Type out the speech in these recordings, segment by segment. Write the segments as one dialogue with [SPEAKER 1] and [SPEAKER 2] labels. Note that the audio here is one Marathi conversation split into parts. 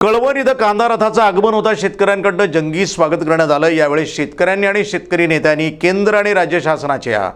[SPEAKER 1] कळवण इथं कांदा रथाचं आगमन होता. शेतकऱ्यांकडनं जंगी स्वागत करण्यात आलं. यावेळी शेतकऱ्यांनी आणि शेतकरी नेत्यांनी केंद्र आणि राज्य शासनाच्या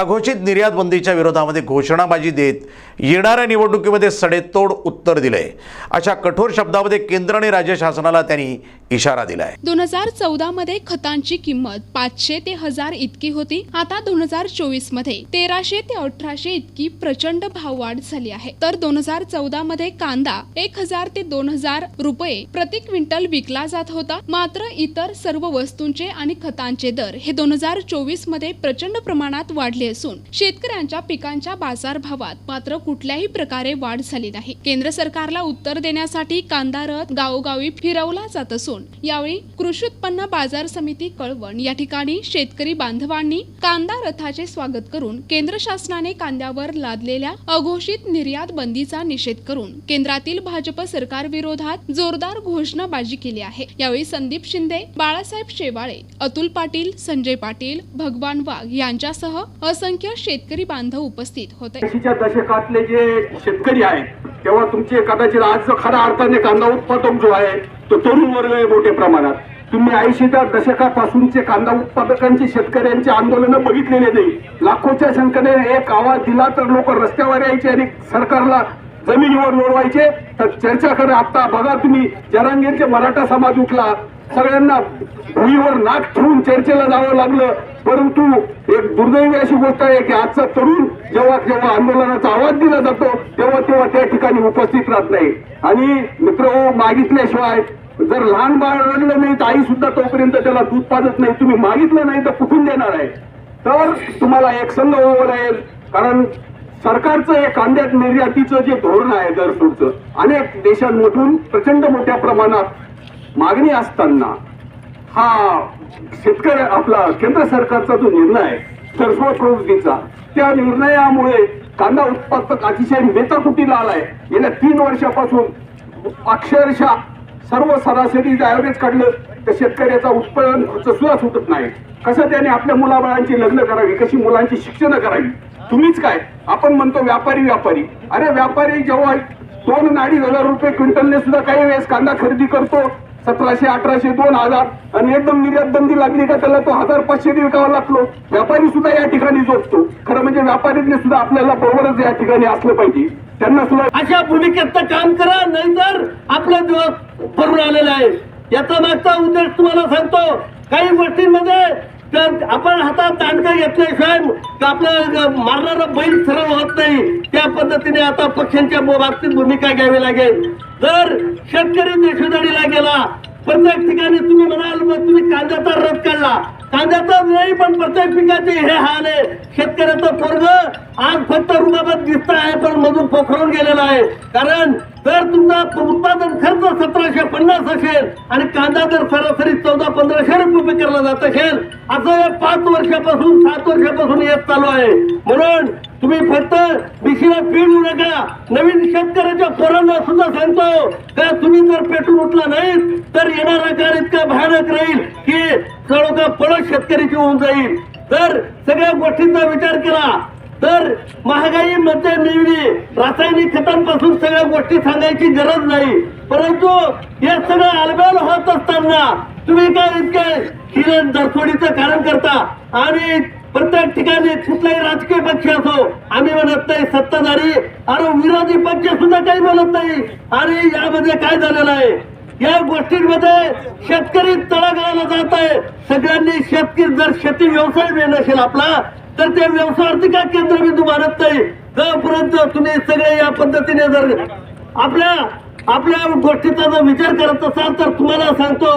[SPEAKER 1] अघोषित निर्यात बंदीच्या विरोधामध्ये घोषणाबाजी देत येणाऱ्या निवडणुकीमध्ये सडेतोड उत्तर दिलंय. अशा कठोर शब्दामध्ये केंद्र आणि राज्य शासनाला त्यांनी इशारा दिलाय.
[SPEAKER 2] दोन हजार चौदा मध्ये खतांची किंमत पाचशे ते हजार इतकी होती. आता दोन हजार चोवीसमध्ये तेराशे ते अठराशे इतकी प्रचंड भाववाढ झाली आहे. तर दोन हजार चौदा मध्ये कांदा एक हजार ते दोन हजार रुपये प्रति क्विंटल विकला जात होता. मात्र इतर सर्व वस्तूंचे आणि खतांचे दर हे दोन हजार चोवीसमध्ये प्रचंड प्रमाणात वाढले असून शेतकऱ्यांच्या पिकांच्या बाजारभावात मात्र कुठल्याही प्रकारे वाढ झाली नाही. केंद्र सरकारला उत्तर देण्यासाठी कांदा रथ गावोगावी फिरवला जात असून यावेळी कृषी उत्पन्न बाजार समिती कळवण या ठिकाणी शेतकरी बांधवांनी कांदा रथाचे स्वागत करून केंद्र शासनाने कांद्यावर लादलेल्या अघोषित निर्यात बंदीचा निषेध करून केंद्रातील भाजप सरकार विरोधात जोरदार घोषणाबाजी केली आहे. यावेळी संदीप शिंदे बाळासाहेब शेवाळे अतुल पाटील संजय पाटील भगवान वाघ यांच्यासह असंख्य शेतकरी बांधव उपस्थित होते.
[SPEAKER 3] दशकातले जे शेतकरी आहेत तेव्हा तुमचे कदाचित आज खऱ्या अर्थाने कांदा उत्पादक जो आहे तो तरुण वर्ग आहे मोठ्या प्रमाणात. तुम्ही ऐंशीच्या दशकापासूनचे कांदा उत्पादकांचे शेतकऱ्यांचे आंदोलनं बघितलेले नाही. लाखोच्या संख्येने एक आवाज दिला तर लोक रस्त्यावर यायचे आणि सरकारला जमिनीवर लोडवायचे तर चर्चा करा आता बघा तुम्ही जरांगीरचे मराठा समाज उठला. सगळ्यांना भुईवर नाक ठेवून चर्चेला जावं लागलं. परंतु एक दुर्दैवी अशी गोष्ट आहे की आजचा तरुण जेव्हा जेव्हा आंदोलनाचा आवाज दिला जातो तेव्हा तेव्हा त्या ठिकाणी उपस्थित राहत नाही. आणि मित्र हो मागितल्याशिवाय जर लहान बाळ रडलं नाही तर आई सुद्धा तोपर्यंत त्याला दूध पाजत नाही. तुम्ही मागितलं नाही तर कुठून देणार आहे? तर तुम्हाला एक संघ व्हावं लागेल. कारण सरकारचं हे कांद्यात निर्यातीचं जे धोरण आहे दरसूडचं अनेक देशांमधून प्रचंड मोठ्या प्रमाणात मागणी असताना हा शेतकरी आपला केंद्र सरकारचा जो निर्णय आहे प्रवृत्तीचा त्या निर्णयामुळे कांदा उत्पादक अतिशय मेताकुटीला आलाय गेल्या तीन वर्षापासून अक्षरशः सर्व सरासरी ॲव्हरेज काढलं तर शेतकऱ्याचा उत्पादन खर्च सुद्धा सुटत नाही. कसं त्याने आपल्या मुलाबाळांची लग्न करावी कशी मुलांची शिक्षण करावी? तुम्हीच काय? आपण म्हणतो व्यापारी व्यापारी. अरे व्यापारी जेव्हा दोन आणि अडीच हजार रुपये क्विंटलने सुद्धा काही वेळेस कांदा खरेदी करतो सतराशे अठराशे दोन हजार. आणि एकदम निर्यात बंदी लागली का त्याला तो हजार पाचशे विकावा लागलो? व्यापारी सुद्धा या ठिकाणी जोडतो खरं म्हणजे व्यापारीने सुद्धा आपल्याला बरोबरच या ठिकाणी असलं पाहिजे. त्यांना सुद्धा
[SPEAKER 4] अशा भूमिकेत काम करा नाहीतर आपला दिवस भरून आलेला आहे. याचा मागचा उद्देश तुम्हाला सांगतो काही गोष्टींमध्ये तर आपण हातात दांडका घेतल्याशिवाय आपलं मारणारा बैल सरळ होत नाही. त्या पद्धतीने आता पक्षांच्या बाबतीत भूमिका घ्यावी लागेल. जर शेतकरी देशोधडीला गेला. प्रत्येक ठिकाणी तुम्ही म्हणाल मग तुम्ही कांद्याचा रथ काढला. कांद्याचा नाही पण प्रत्येक पिकाचे हे हाल आहे. शेतकऱ्याचं पोरग आज फक्त रुबाबात दिसत आहे पण मधून पोखरून गेलेला आहे. कारण जर तुमचा उत्पादन खर्च सतराशे पन्नास असेल आणि कांदा जर सरासरी चौदा पंधराशे रुपये विकला जात असेल असं पाच वर्षापासून सात वर्षापासून येत चालू आहे. म्हणून तुम्ही फक्त मिशीला पिळू नका नवीन शेतकऱ्याच्या पोरांना सुद्धा सांगतो का तुम्ही जर पेटून उठला नाही तर येणारा काळ इतका भयानक राहील की सर्व पळत शेतकऱ्याची होऊन जाईल. तर सगळ्या गोष्टींचा विचार केला तर महागाई मध्ये मिळली रासायनिक खतांपासून सगळ्या गोष्टी सांगायची गरज नाही. परंतु हे सगळं अलबेल होत असताना तुम्ही काय इतके हिरण दरफोडीचं कारण करता? आणि प्रत्येक ठिकाणी कुठलाही राजकीय पक्ष असो आम्ही म्हणत नाही सत्ताधारी अरे विरोधी पक्ष सुद्धा काही म्हणत नाही. आणि यामध्ये काय झालेलं आहे? या गोष्टींमध्ये शेतकरी तळागाळाला जात आहे. सगळ्यांनी शेतकरी जर शेती व्यवसाय मिळत असेल आपला तर त्या व्यवसायावरती काय केंद्रबिंदू मानत नाही. जोपर्यंत तुम्ही सगळे या पद्धतीने जर आपल्या आपल्या गोष्टीचा जर विचार करत असाल तर तुम्हाला सांगतो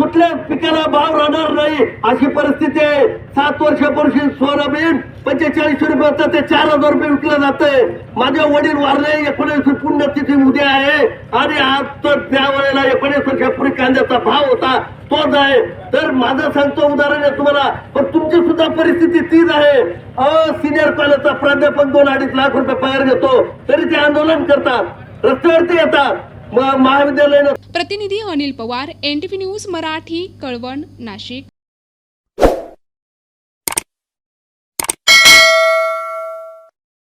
[SPEAKER 4] कुठल्या पिकाला भाव राहणार नाही? अशी परिस्थिती आहे. सात वर्षापूर्वी सोयाबीन पंचेचाळीस रुपये होतं ते चार हजार रुपये विकलं जातंय. माझे वडील वारले एकोणीस पुण्यतिथी उद्या आहे. आणि आज तर त्या वेळेला एकोणीस वर्षापूर्वी कांद्याचा भाव होता. तोच आहे. तर माझं सांगतो उदाहरण आहे तुम्हाला पण तुमची सुद्धा परिस्थिती तीच आहे. अ सिनियर कॉलेजचा प्राध्यापक दोन अडीच लाख रुपये पगार घेतो तरी ते आंदोलन करतात. रस्त्यावरती येतात. महाविद्यालयानं
[SPEAKER 2] प्रतिनिधी अनिल पवार एनटीव्ही न्यूज मराठी कळवण नाशिक.